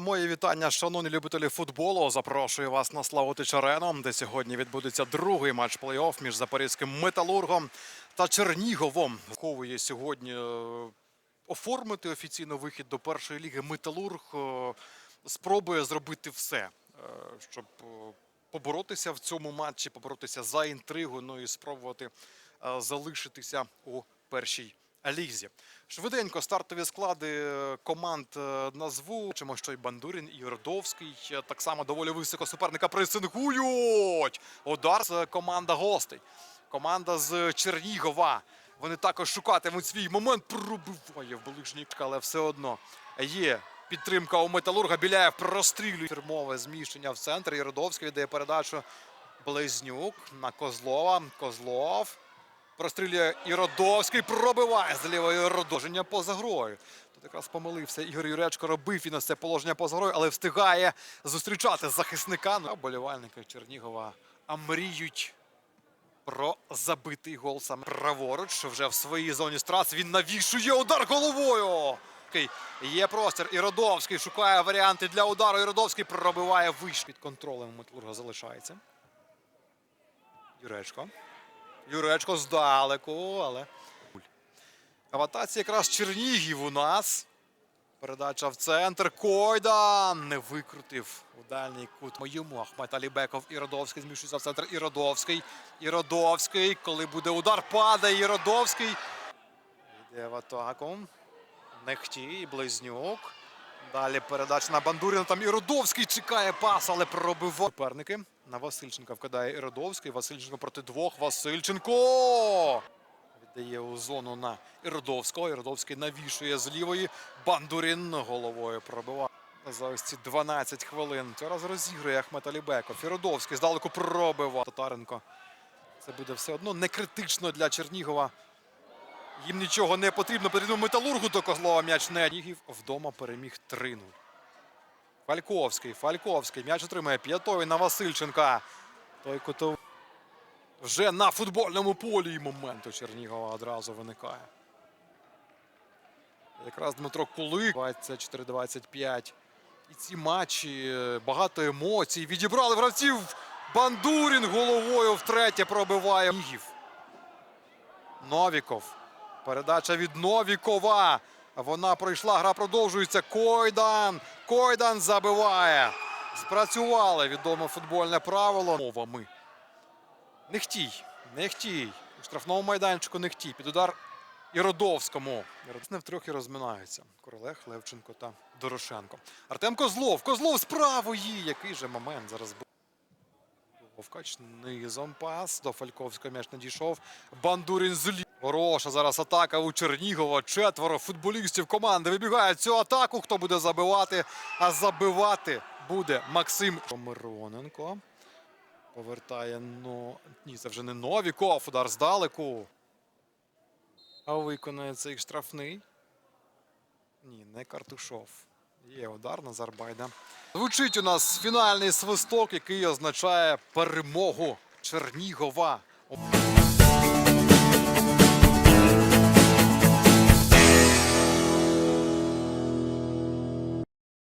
Моє вітання, шановні любителі футболу. Запрошую вас на Славутич Арену, де сьогодні відбудеться другий матч плей-офф між запорізьким металургом та Черніговом. Вховує сьогодні е, оформити офіційно вихід до першої ліги. Металург е, спробує зробити все, е, щоб поборотися в цьому матчі, поборотися за інтригу, ну і спробувати залишитися у першій лізі. Швиденько стартові склади е, команд е, назву. Бачимо, що і Бандурін, і Родовський е, так само доволі високо суперника пресингують. Удар з команда гостей. Команда з Чернігова. Вони також шукатимуть свій момент. Пробиває в ближній, але все одно є підтримка у металурга. Біляєв прострілює фірмове зміщення в центр. І Родовський віддає передачу Близнюк на Козлова. Козлов. Прострілює Іродовський, пробиває з лівої родоження поза грою. Тут якраз помилився Ігор Юречко, робив він ось це положення поза грою, але встигає зустрічати захисника. Ну, болівальники Чернігова а мріють про забитий гол саме праворуч. Вже в своїй зоні страц він навішує удар головою. Є простір. Іродовський шукає варіанти для удару. Іродовський пробиває вище. Під контролем у Металурга залишається. Юречко. Юречко здалеку, але. А якраз Чернігів у нас. Передача в центр. Койдан не викрутив у дальній кут моєму. Ахмет Алібеков. Іродовський зміщується в центр. Іродовський. Іродовський. Коли буде удар, падає Іродовський. Йде в атаку. Нехтій, Близнюк. Далі передача на Бандуріна. Там Іродовський чекає пас, але пробиває. Суперники. На Васильченка вкидає Іродовський. Васильченко проти двох. Васильченко! Віддає у зону на Іродовського. Іродовський навішує з лівої. Бандурін головою пробиває. За ось ці 12 хвилин. Цього раз розігрує Ахмет Алібеков. Іродовський здалеку пробиває. Татаренко. Це буде все одно не критично для Чернігова. Їм нічого не потрібно. Потрібно металургу до Козлова м'яч не. Чернігів вдома переміг 3-0. Фальковський. Фальковський. М'яч отримає п'ятовий на Васильченка. Той кутов... Вже на футбольному полі і момент у Чернігова одразу виникає. Якраз Дмитро Кулик 24-25. І ці матчі е, багато емоцій. Відібрали гравців. Бандурін головою втретє пробиває. Новіков. Передача від Новікова. Вона пройшла, гра продовжується. Койдан. Койдан забиває. Спрацювали відоме футбольне правило. Мовами. Нехтій. Нехтій. У штрафному майданчику Нехтій. Під удар Іродовському. Не втрьох і розминаються. Королег, Левченко та Дорошенко. Артем Козлов. Козлов з правої. Який же момент зараз був. Вовкач низом пас. До Фальковського м'яч надійшов. Бандурін злі. Хороша зараз атака у Чернігова. Четверо футболістів команди вибігають цю атаку. Хто буде забивати? А забивати буде Максим Мироненко. Повертає но. Ні, це вже не Новіков. Удар здалеку. А виконує цей штрафний. Ні, не Картушов. Є удар Назарбайда. Звучить у нас фінальний свисток, який означає перемогу Чернігова.